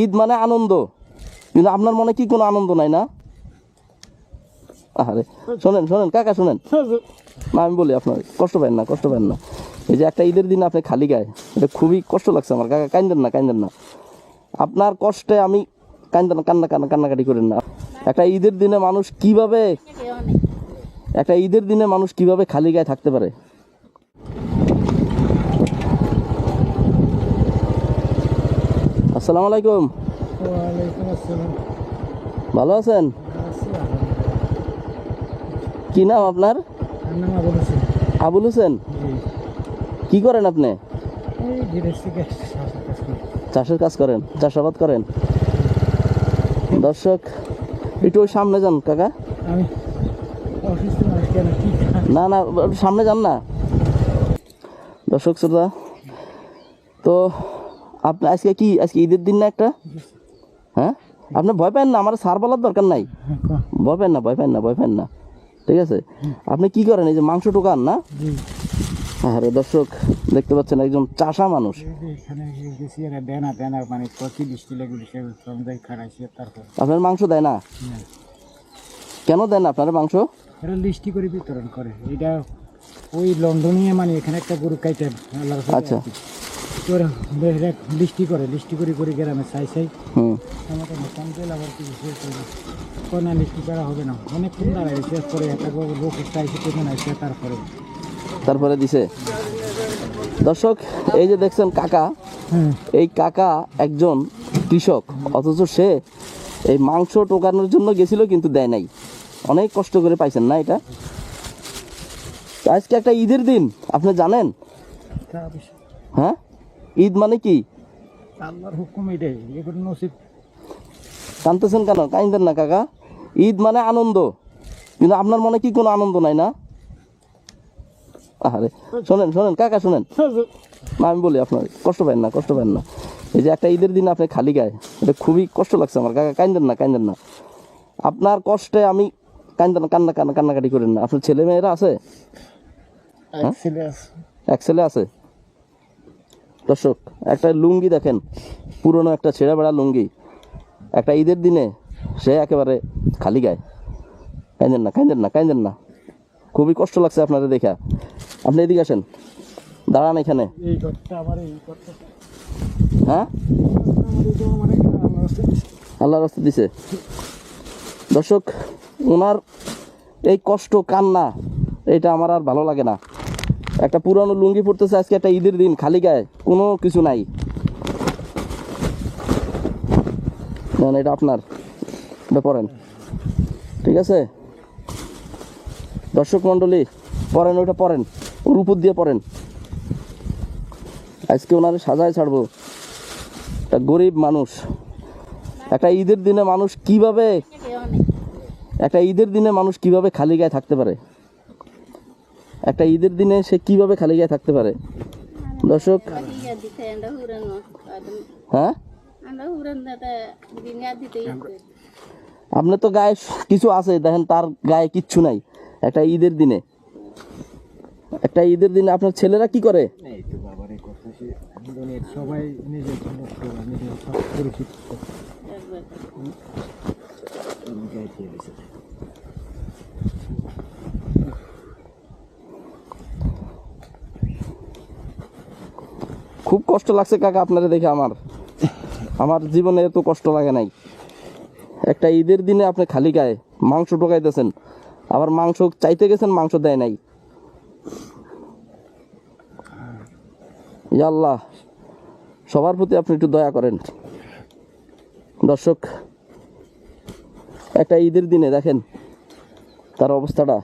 ঈদ মানে আনন্দ। কিন্তু আপনার মনে কি কোনো আনন্দ নাই না? আরে শোনেন শোনেন কাকা শোনেন। না আমি বলি আপনার কষ্ট পাবেন না কষ্ট পাবেন না। এই যে একটা ঈদের দিন আপনি খালি গায়ে এটা খুবই কষ্ট লাগছে আমার। কাকা কান্দেন না কান্দেন না। আপনার কষ্টে আমি কান্দেন কান্না কান্না কান্নাকাটি করেন না। একটা ঈদের দিনে মানুষ কীভাবে একটা ঈদের দিনে মানুষ কীভাবে খালি গায়ে থাকতে পারে? আসসালামু আলাইকুম। ভালো আছেন? কি নাম আপনার? আবুল হোসেন। কি করেন আপনি? চাষের কাজ করেন চাষাবাদ করেন? দর্শক একটু ওই সামনে যান কাকা? না না সামনে যান না। দর্শক শ্রোতা তো আপনি আজকে কি আজকে ঈদের দিন না একটা? হ্যাঁ? আপনি ভয় পান না আমার সার বলার দরকার নাই। ভয় পান না ভয় পান না ভয় পান না। ঠিক আছে? আপনি কি করেন এই যে মাংস টোকান না? আরে দর্শক দেখতে পাচ্ছেন একজন চাষা মানুষ। মানে আপনার মাংস দেয় না। কেন দেন না আপনার মাংস? লিস্টি করে বিতরণ করে। এটা ওই লন্ডনে মানে এখানে একটা গরু আচ্ছা। লিস্টি করে লিস্টি করে করে গ্রামে চাই চাই। হুম। আমাকে মোটাম তেল আবার কি শেষ করব কোনো লিস্টি করা হবে না। শেষ করে একটা লোক চাইছে পেছনে আসছে তারপরে। তারপরে দিছে। দর্শক এই যে দেখছেন কাকা হ্যাঁ। এই কাকা একজন কৃষক অথচ সে এই মাংস টোকানোর জন্য গেছিল কিন্তু দেয় নাই। অনেক কষ্ট করে পাইছেন না এটা? আজকে একটা ঈদের দিন আপনি জানেন? ঈদ মানে কি? আল্লাহর হুকুম এটাই এগুলো নসিব। কানতেছেন কেন? কাইন্দেন না কাকা। ঈদ মানে আনন্দ। কিন্তু আপনার মনে কি কোনো আনন্দ নাই না? আরে শোনেন শোনেন কাকা শোনেন। না আমি বলি আপনার কষ্ট পাবেন না কষ্ট পাবেন না। এই যে একটা ঈদের দিন আপনি খালি গায়ে এটা খুবই কষ্ট লাগছে আমার। কাকা কান্দেন না কান্দেন না। আপনার কষ্টে আমি কান্দেন কান্না কান্না কান্নাকাটি করেন না। আপনার ছেলে মেয়েরা আছে? এক ছেলে আছে? দর্শক একটা লুঙ্গি দেখেন পুরনো একটা ছেঁড়া বেড়া লুঙ্গি। একটা ঈদের দিনে সে একেবারে খালি গায়ে। কাইন্দেন না কাইন্দেন না কাইন্দেন না। খুবই কষ্ট লাগছে আপনাদের দেখা। আপনি এদিকে আসেন। দাঁড়ান এখানে। হ্যাঁ? আল্লাহ রাস্তা দিছে। দর্শক ওনার এই কষ্ট কান্না এটা আমার আর ভালো লাগে না। একটা পুরানো লুঙ্গি পড়তেছে আজকে একটা ঈদের দিন খালি গায়ে কোনো কিছু নাই। নেন এটা আপনার এটা পরেন। ঠিক আছে? দর্শক মণ্ডলী পরেন ওইটা পরেন ওর উপর দিয়ে পরেন। আজকে ওনারে সাজায় ছাড়বো। একটা গরিব মানুষ। একটা ঈদের দিনে মানুষ কীভাবে একটা ঈদের দিনে মানুষ কীভাবে খালি গায়ে থাকতে পারে? একটা ঈদের দিনে সে কীভাবে খালি গায়ে থাকতে পারে? দর্শক। হ্যাঁ. আপনার তো গায়ে কিছু আছে, দেখেন তার গায়ে কিচ্ছু নাই, একটা ঈদের দিনে। একটা ঈদের দিনে আপনার ছেলেরা কি করে? সবাই আমি গাইতে গেছি খুব কষ্ট লাগছে কাকা আপনারা দেখে আমার। আমার জীবনে এত কষ্ট লাগে নাই। একটা ঈদের দিনে আপনি খালি গায়ে মাংস টোকাইতেছেন আবার মাংস চাইতে গেছেন, মাংস দেয় নাই। আল্লাহ সবার প্রতি আপনি একটু দয়া করেন। দর্শক, একটা ঈদের দিনে দেখেন তার অবস্থাটা।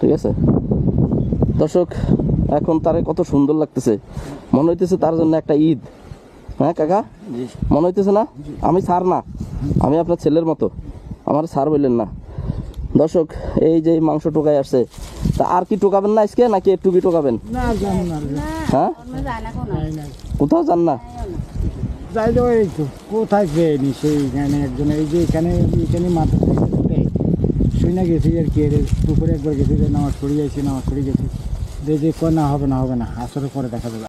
ঠিক আছে। দর্শক এখন তারে কত সুন্দর লাগতেছে। মনে হইতেছে তার জন্য একটা ঈদ। হ্যাঁ কাকা? মনে হইতেছে না? আমি স্যার না। আমি আপনার ছেলের মতো। আমার স্যার বললেন না। দর্শক এই যে এই মাংস টোকাই আসছে তা আর কি টোকাবেন না আজকে নাকি একটু কি টোকাবেন? না জানি না। হ্যাঁ? কোথাও যান না? যাই দেবো এই তো, কোথায় পেয়েনি সেইখানে একজন, এই যে এখানে এখানে মাথা শুই না গেছি আর কি দুপুরে একবার গেছি যে নামাজ পড়ে যাইছি, নামাজ পড়ে গেছি। যে যে না, হবে না হবে না আসলে পরে দেখা যাবে।